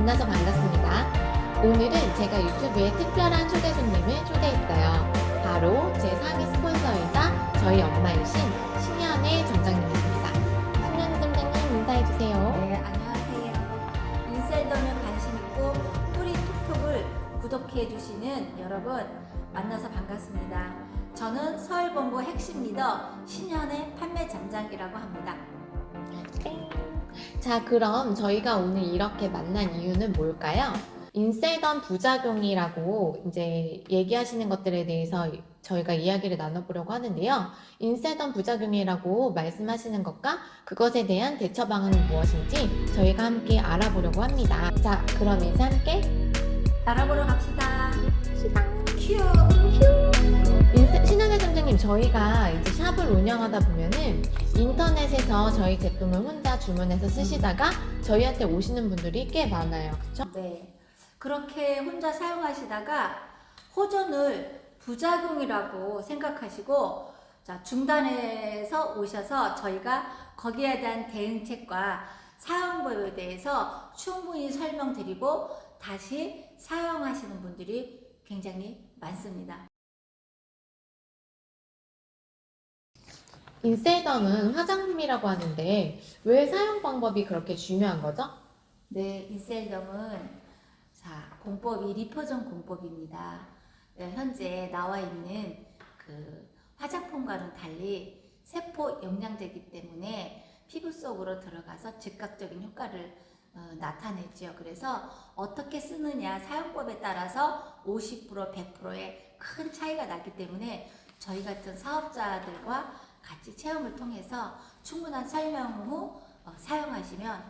만나서 반갑습니다. 오늘은 제가 유튜브에 특별한 초대 손님을 초대했어요. 바로 제 상위 스폰서이자 저희 엄마이신 신현의 점장님이십니다. 신현의 점장님 인사해주세요. 네, 안녕하세요. 인셀더는 관심 있고 뿌리 톡톡을 구독해 주시는 여러분 만나서 반갑습니다. 저는 서울본부 핵심 리더 신현의 판매 장장이라고 합니다. 자, 그럼 저희가 오늘 이렇게 만난 이유는 뭘까요? 인세던 부작용이라고 이제 얘기하시는 것들에 대해서 저희가 이야기를 나눠보려고 하는데요. 인세던 부작용이라고 말씀하시는 것과 그것에 대한 대처 방안은 무엇인지 저희가 함께 알아보려고 합니다. 자, 그럼 이제 함께 알아보러 갑시다. 시방! 큐! 인스, 선생님, 저희가 이제 샵을 운영하다 보면은 인터넷에서 저희 제품을 혼자 주문해서 쓰시다가 저희한테 오시는 분들이 꽤 많아요. 그쵸? 네. 그렇게 혼자 사용하시다가 호전을 부작용이라고 생각하시고 자, 중단해서 오셔서 저희가 거기에 대한 대응책과 사용법에 대해서 충분히 설명드리고 다시 사용하시는 분들이 굉장히 많습니다. 인세덤은 화장품이라고 하는데 왜 사용 방법이 그렇게 중요한 거죠? 네, 인셀덤은 자, 공법이 리퍼전 공법입니다. 네, 현재 나와 있는 그 화장품과는 달리 세포 영양제이기 때문에 피부 속으로 들어가서 즉각적인 효과를 어, 나타내지요. 그래서 어떻게 쓰느냐 사용법에 따라서 50% 100%의 큰 차이가 나기 때문에 저희 같은 사업자들과 같이 체험을 통해서 충분한 설명 후 어, 사용하시면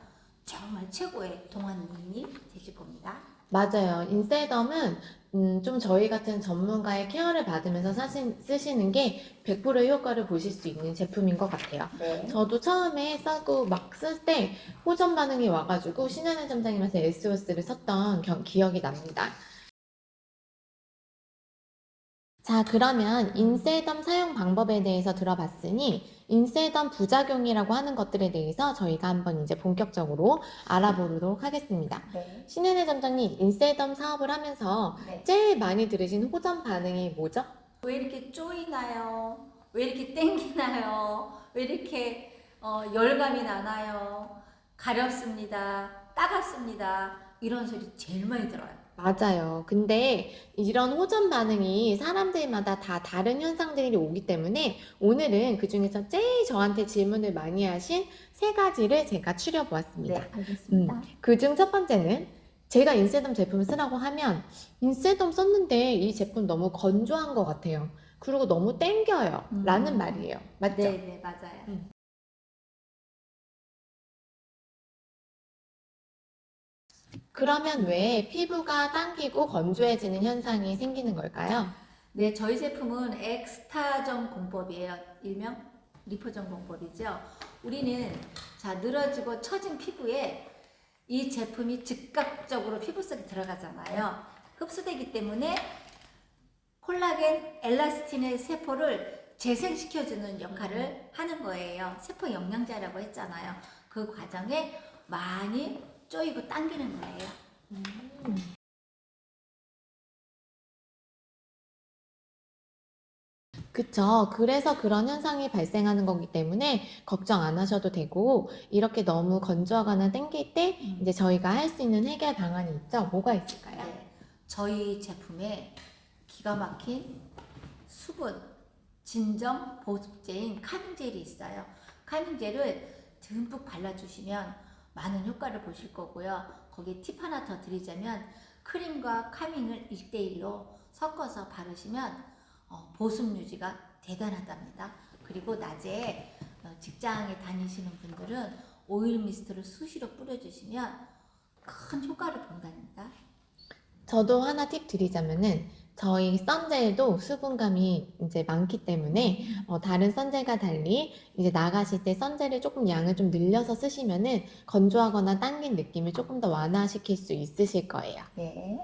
정말 최고의 동안민이 되실 겁니다. 맞아요. 인세덤은 음, 좀 저희 같은 전문가의 케어를 받으면서 사신, 쓰시는 게 100%의 효과를 보실 수 있는 제품인 것 같아요. 네. 저도 처음에 써고 막 쓸 때 호전 반응이 와가지고 신현의 점장님한테 SOS를 썼던 겨- 기억이 납니다. 자, 그러면 인세덤 사용 방법에 대해서 들어봤으니 인세덤 부작용이라고 하는 것들에 대해서 저희가 한번 이제 본격적으로 알아보도록 하겠습니다. 네. 신현의 점장님, 인세덤 사업을 하면서 네. 제일 많이 들으신 호전 반응이 뭐죠? 왜 이렇게 쪼이나요? 왜 이렇게 땡기나요? 왜 이렇게 어, 열감이 나나요? 가렵습니다. 따갑습니다. 이런 소리 제일 많이 들어요. 맞아요. 근데 이런 호전 반응이 사람들마다 다 다른 현상들이 오기 때문에 오늘은 그 중에서 제일 저한테 질문을 많이 하신 세 가지를 제가 추려보았습니다. 알겠습니다. 그중 첫 번째는 제가 인세덤 제품을 쓰라고 하면 인세덤 썼는데 이 제품 너무 건조한 것 같아요. 그리고 너무 땡겨요. 음. 라는 말이에요. 맞죠? 네, 네, 맞아요. 음. 그러면 왜 피부가 당기고 건조해지는 현상이 생기는 걸까요? 네, 저희 제품은 엑스타전 공법이에요. 일명 리포전 공법이죠. 우리는 자 늘어지고 처진 피부에 이 제품이 즉각적으로 피부 속에 들어가잖아요. 흡수되기 때문에 콜라겐, 엘라스틴의 세포를 재생시켜주는 역할을 하는 거예요. 세포 영양제라고 했잖아요. 그 과정에 많이 쪼이고 당기는 거예요. 그쵸. 그래서 그런 현상이 발생하는 거기 때문에 걱정 안 하셔도 되고, 이렇게 너무 건조하거나 땡길 때 이제 저희가 할 수 있는 해결 방안이 있죠. 뭐가 있을까요? 네, 저희 제품에 기가 막힌 수분, 진정 보습제인 카밍젤이 있어요. 카밍젤을 듬뿍 발라주시면 많은 효과를 보실 거고요. 거기에 팁 하나 더 드리자면 크림과 카밍을 1대1로 섞어서 바르시면 어, 보습 유지가 대단하답니다. 그리고 낮에 어, 직장에 다니시는 분들은 오일 미스트를 수시로 뿌려주시면 큰 효과를 본답니다. 저도 하나 팁 드리자면은, 저희 선젤도 수분감이 이제 많기 때문에, 어, 다른 선젤과 달리 이제 나가실 때 선젤을 조금 양을 좀 늘려서 쓰시면은 건조하거나 당긴 느낌을 조금 더 완화시킬 수 있으실 거예요. 네.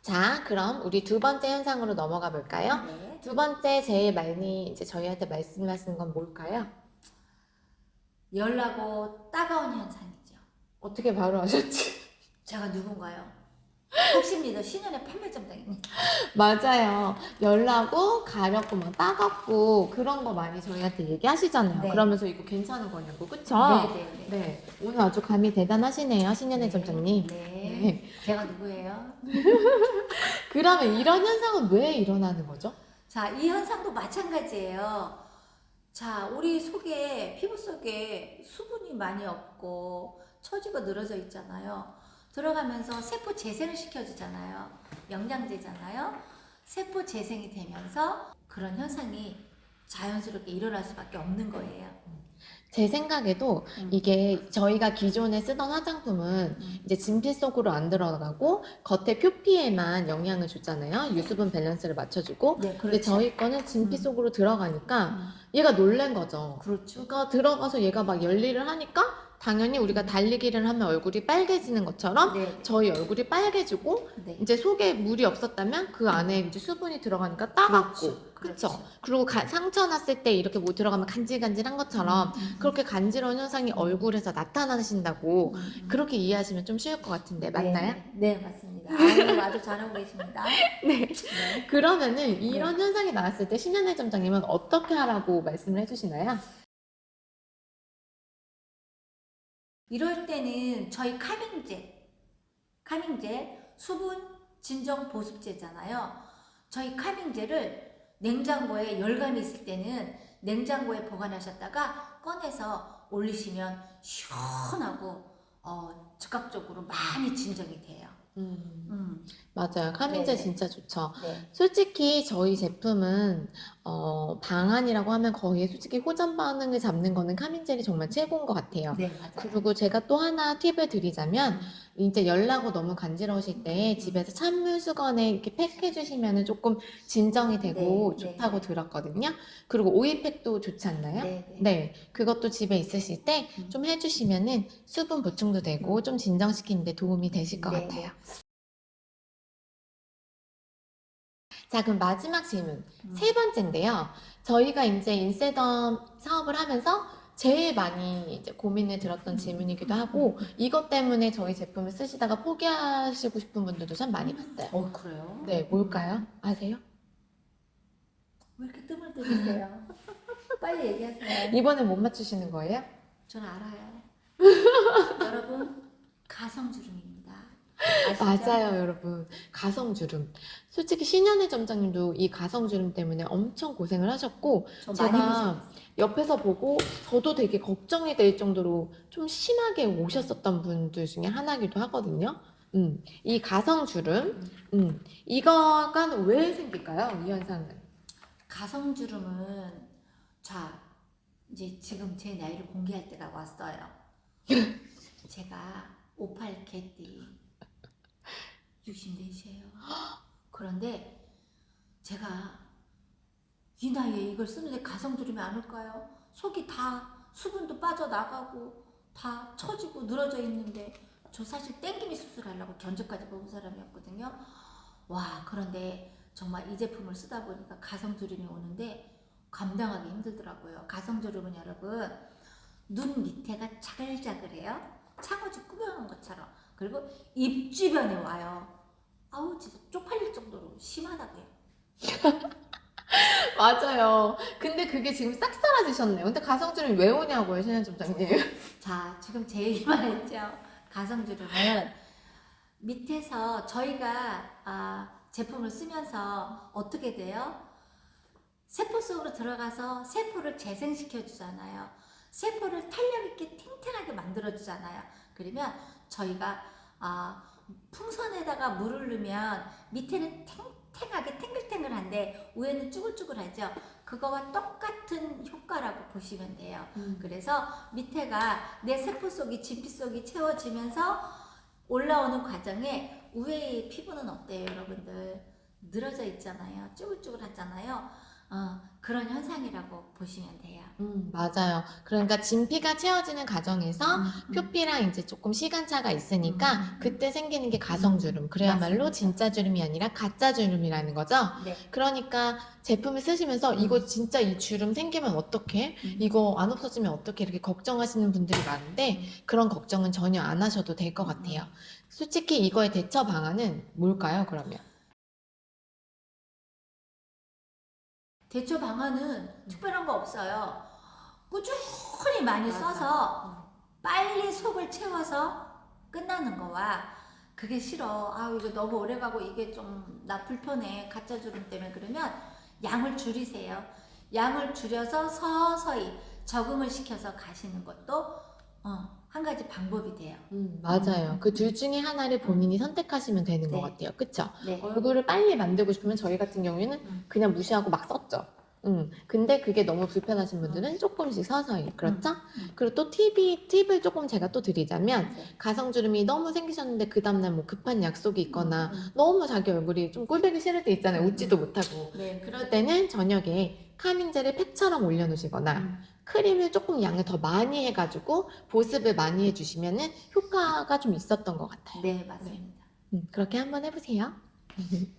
자, 그럼 우리 두 번째 현상으로 넘어가 볼까요? 네. 두 번째 제일 많이 이제 저희한테 말씀하시는 건 뭘까요? 열나고 따가운 현상이죠. 어떻게 바로 아셨지? 제가 누군가요? 혹시 믿어 신현의 판매점장님. 맞아요. 열나고 가렵고 막 따갑고 그런 거 많이 저희한테 얘기하시잖아요. 네. 그러면서 이거 괜찮은 거냐고, 그쵸? 네네네. 네. 오늘 아주 감이 대단하시네요, 신현애 점장님. 네. 네. 제가 누구예요? 그러면 이런 현상은 왜 일어나는 거죠? 자, 이 현상도 마찬가지예요. 자, 우리 속에, 피부 속에 수분이 많이 없고 처지가 늘어져 있잖아요. 들어가면서 세포 재생을 시켜주잖아요. 영양제잖아요. 세포 재생이 되면서 그런 현상이 자연스럽게 일어날 수밖에 없는 거예요. 제 생각에도 음. 이게 저희가 기존에 쓰던 화장품은 음. 이제 진피 속으로 안 들어가고 겉에 표피에만 영향을 주잖아요. 유수분 밸런스를 맞춰주고. 네, 근데 저희 거는 진피 음. 속으로 들어가니까 음, 얘가 놀란 거죠. 그렇죠. 그러니까 들어가서 얘가 막 열일을 하니까 당연히 우리가 달리기를 하면 얼굴이 빨개지는 것처럼 네, 저희 얼굴이 빨개지고 네. 이제 속에 물이 없었다면 그 안에 이제 수분이 들어가니까 따갑고 그렇죠. 그렇죠. 그리고 가- 상처 났을 때 이렇게 못 들어가면 간질간질한 것처럼 음, 음, 그렇게 간지러운 현상이 얼굴에서 나타나신다고 음, 음. 그렇게 이해하시면 좀 쉬울 것 같은데 맞나요? 네, 네, 맞습니다. 아유, 아주 잘하고 계십니다. 네. 네. 그러면은 이런 현상이 나왔을 때 신현애 점장님은 어떻게 하라고 말씀을 해주시나요? 이럴 때는 저희 카밍제, 카밍제 수분 진정 보습제잖아요. 저희 카밍제를 냉장고에 열감이 있을 때는 냉장고에 보관하셨다가 꺼내서 올리시면 시원하고 어, 즉각적으로 많이 진정이 돼요. 음, 맞아요. 카밍제 네네. 진짜 좋죠. 네. 솔직히 저희 제품은 어, 방안이라고 하면 거의 솔직히 호전 반응을 잡는 거는 카밍젤이 정말 최고인 것 같아요. 네, 맞아요. 그리고 제가 또 하나 팁을 드리자면 음, 이제 열나고 너무 간지러우실 때 음. 집에서 찬물 수건에 이렇게 팩해 주시면 조금 진정이 되고 네, 좋다고 네. 들었거든요. 그리고 오일팩도 좋지 않나요? 네, 네. 네, 그것도 집에 있으실 때 음. 좀 해주시면은 수분 보충도 되고 좀 진정시키는데 도움이 되실 것 네, 같아요. 자, 그럼 마지막 질문. 음. 세 번째인데요. 저희가 이제 인세덤 사업을 하면서 제일 많이 이제 고민을 들었던 질문이기도 하고 이것 때문에 저희 제품을 쓰시다가 포기하시고 싶은 분들도 참 많이 봤어요. 어, 그래요? 네, 뭘까요? 아세요? 왜 이렇게 뜸을 들이세요? 빨리 얘기하세요. 이번에 못 맞추시는 거예요? 저는 알아요. 여러분. 아시죠? 맞아요, 여러분. 가성 주름. 솔직히 신현애 점장님도 이 가성 주름 때문에 엄청 고생을 하셨고 저 제가 많이. 옆에서 보고 저도 되게 걱정이 될 정도로 좀 심하게 오셨었던 분들 중에 하나기도 하거든요. 음, 이 가성 주름, 음, 이거가 왜 생길까요? 이 현상은? 가성 주름은 자 이제 지금 제 나이를 공개할 때가 왔어요. 제가 58 개띠 64이에요. 그런데 제가 이 나이에 이걸 쓰는데 가성주름이 안 올까요? 속이 다 수분도 빠져나가고 다 처지고 늘어져 있는데 저 사실 땡기미 수술하려고 견적까지 뽑은 사람이었거든요. 와 그런데 정말 이 제품을 쓰다 보니까 가성 주름이 오는데 감당하기 힘들더라고요. 가성 주름은 여러분 눈 밑에가 자글자글해요. 창호지 꾸며놓은 것처럼. 그리고 입 주변에 와요. 아우 진짜 쪽팔릴 정도로 심하다고요. 맞아요. 근데 그게 지금 싹 사라지셨네요. 근데 가성주름이 왜 오냐고요, 신현 점장님. 자 지금 제 얘기만 했죠. 가성주름은 밑에서 저희가 아, 제품을 쓰면서 어떻게 돼요? 세포 속으로 들어가서 세포를 재생시켜 주잖아요. 세포를 탄력 있게 탱탱하게 만들어 주잖아요. 그러면 저희가 아, 풍선에다가 물을 넣으면 밑에는 탱탱하게 탱글탱글한데 위에는 쭈글쭈글하죠. 그거와 똑같은 효과라고 보시면 돼요. 그래서 밑에가 내 세포 속이 진피 속이 채워지면서 올라오는 과정에 위의 피부는 어때요, 여러분들? 늘어져 있잖아요. 쭈글쭈글하잖아요. 어, 그런 현상이라고 보시면 돼요. 음, 맞아요. 그러니까 진피가 채워지는 과정에서 음, 표피랑 이제 조금 시간차가 있으니까 음, 음. 그때 생기는 게 가성주름. 그야말로 맞습니다. 진짜 주름이 아니라 가짜 주름이라는 거죠. 네. 그러니까 제품을 쓰시면서 음. 이거 진짜 이 주름 생기면 어떡해? 음. 이거 안 없어지면 어떡해? 이렇게 걱정하시는 분들이 많은데 그런 걱정은 전혀 안 하셔도 될 것 같아요. 솔직히 이거의 대처 방안은 뭘까요, 그러면? 대처 방안은 특별한 거 없어요. 꾸준히 많이. 써서 빨리 속을 채워서 끝나는 거와 그게 싫어. 아 이거 너무 오래 가고 이게 좀 나 불편해. 가짜 주름 때문에 그러면 양을 줄이세요. 양을 줄여서 서서히 적응을 시켜서 가시는 것도 어, 한 가지 방법이 돼요. 음, 맞아요. 그 둘 중에 하나를 본인이 선택하시면 되는 것 네. 같아요. 그쵸? 네. 얼굴을 빨리 만들고 싶으면 저희 같은 경우에는 음. 그냥 무시하고 막 썼죠. 음, 근데 그게 너무 불편하신 분들은 조금씩 서서히. 그렇죠? 음. 그리고 또 팁이, 팁을 조금 제가 또 드리자면, 네. 가성주름이 너무 생기셨는데 그 다음날 뭐 급한 약속이 있거나 음, 너무 자기 얼굴이 좀 꼴보기 싫을 때 있잖아요. 웃지도 못하고. 네. 그럴 때는 저녁에 카밍젤을 팩처럼 올려놓으시거나 음. 크림을 조금 양을 더 많이 해가지고 보습을 많이 해주시면은 효과가 좀 있었던 것 같아요. 네 맞습니다. 음, 그렇게 한번 해보세요.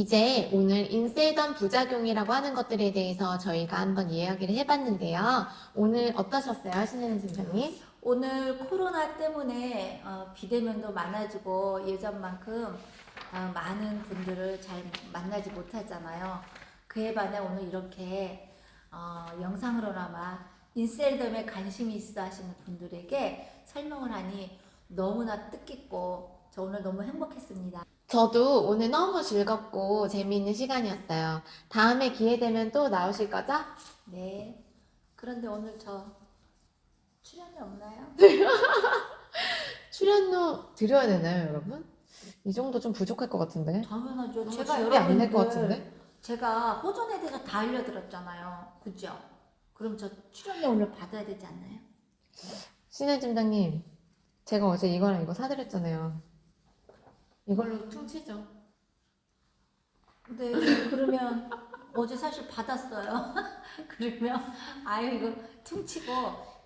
이제 오늘 인세던 부작용이라고 하는 것들에 대해서 저희가 한번 이야기를 해봤는데요. 오늘 어떠셨어요, 신혜는 팀장님? 오늘 코로나 때문에 어, 비대면도 많아지고 예전만큼 어, 많은 분들을 잘 만나지 못하잖아요. 그에 반해 오늘 이렇게 어, 영상으로나마 인셀덤에 관심이 있어 하시는 분들에게 설명을 하니 너무나 뜻깊고 저 오늘 너무 행복했습니다. 저도 오늘 너무 즐겁고 재미있는 시간이었어요. 다음에 기회 되면 또 나오실 거죠? 네. 그런데 오늘 저 출연이 없나요? 출연료 드려야 되나요, 여러분? 이 정도 좀 부족할 것 같은데. 당연하죠. 제가 지혈이 안될것 여러분들 같은데? 제가 호전에 대해서 다 알려드렸잖아요. 그죠? 그럼 저 출연료 오늘 받아야 되지 않나요? 신혜 팀장님, 제가 어제 이거랑 이거 사드렸잖아요. 이걸로 퉁치죠. 네, 그러면 어제 사실 받았어요. 그러면 아유 이거 퉁치고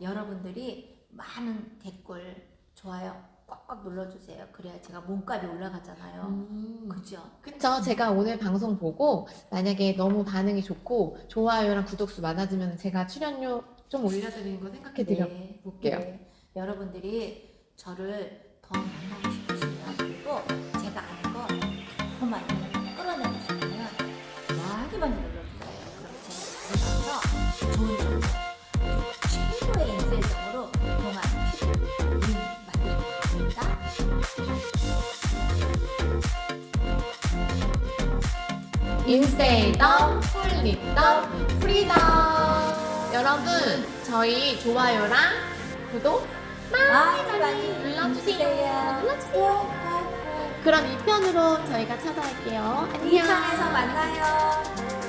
여러분들이 많은 댓글, 좋아요 꽉꽉 눌러주세요. 그래야 제가 몸값이 올라가잖아요. 음. 그죠? 그쵸. 제가 오늘 방송 보고 만약에 너무 반응이 좋고 좋아요랑 구독수 많아지면 제가 출연료 좀 올려드리는 거 생각해 드려 네, 볼게요. 네. 여러분들이 저를 더 만나고 인세이덤, 풀립덤, 프리덤. 여러분, 저희 좋아요랑 구독 많이 많이 눌러주세요. 눌러주세요. 그럼 2편으로 저희가 찾아올게요. 안녕. 2편에서 만나요.